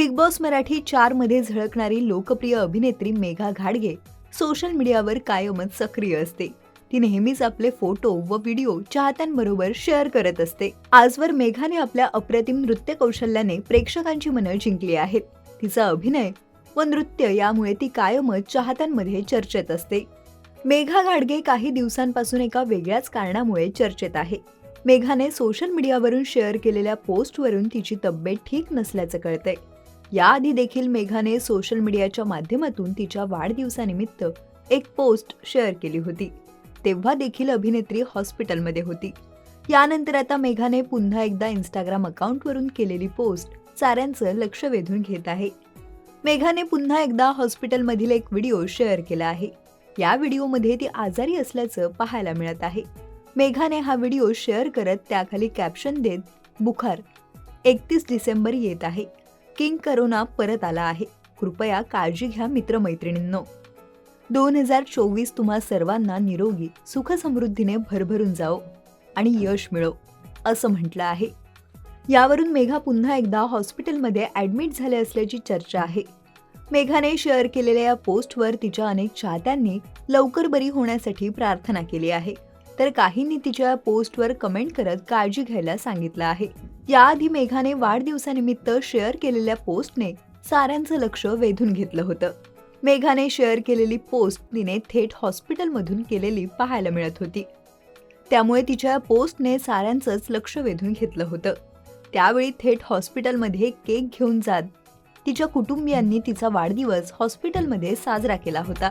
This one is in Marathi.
बिग बॉस मराठी चारमध्ये झळकणारी लोकप्रिय अभिनेत्री मेघा घाडगे सोशल मीडियावर कायमच सक्रिय असते. ती नेहमीच आपले फोटो व व्हिडिओ चाहत्यांबरोबर शेअर करत असते. आजवर मेघाने आपल्या अप्रतिम नृत्य कौशल्याने प्रेक्षकांची मनं जिंकली आहेत. तिचा अभिनय व नृत्य यामुळे ती कायमच चाहत्यांमध्ये चर्चेत असते. मेघा घाडगे काही दिवसांपासून एका वेगळ्याच कारणामुळे चर्चेत आहे. मेघाने सोशल मीडियावरून शेअर केलेल्या पोस्टवरून तिची तब्येत ठीक नसल्याचं कळतंय. याआधी देखील मेघाने सोशल मीडियाच्या माध्यमातून तिच्या वाढदिवसानिमित्त एक पोस्ट शेअर केली होती. तेव्हा देखील अभिनेत्री हॉस्पिटलमध्ये होती. यानंतर आता मेघाने पुन्हा एकदा इंस्टाग्राम अकाउंटवरून केलेली पोस्ट साऱ्यांचं लक्ष वेधून घेत आहे. मेघाने पुन्हा एकदा हॉस्पिटलमधील एक व्हिडिओ शेअर केला आहे. या व्हिडिओमध्ये ती आजारी असल्याचं पाहायला मिळत आहे. मेघाने हा व्हिडिओ शेअर करत त्याखाली कॅप्शन देत बुखार एकतीस डिसेंबर येत आहे. किंग करोना परत आला आहे. कृपया काळजी घ्या मित्रमैत्रिणींनो. दोन हजार चोवीस तुम्हा सर्वांना निरोगी सुखसमृद्धीने भरभरून जाओ आणि यश मिळो असं म्हटलं आहे. यावरून मेघा पुन्हा एकदा हॉस्पिटलमध्ये ॲडमिट झाले असल्याची चर्चा आहे. मेघाने शेअर केलेल्या या पोस्टवर तिच्या अनेक चाहत्यांनी लवकर बरी होण्यासाठी प्रार्थना केली आहे. तर काहींनी तिच्या या पोस्टवर कमेंट करत काळजी घ्यायला सांगितलं आहे. याआधी मेघाने वाढदिवसानिमित्त शेअर केलेल्या पोस्टने साऱ्यांचं लक्ष वेधून घेतलं होतं. मेघाने शेअर केलेली पोस्ट तिने थेट हॉस्पिटलमधून केलेली पाहायला मिळत होती. त्यामुळे तिच्या या पोस्टने साऱ्यांचंच लक्ष वेधून घेतलं होतं. त्यावेळी थेट हॉस्पिटलमध्ये केक घेऊन जात तिच्या कुटुंबियांनी तिचा वाढदिवस हॉस्पिटलमध्ये साजरा केला होता.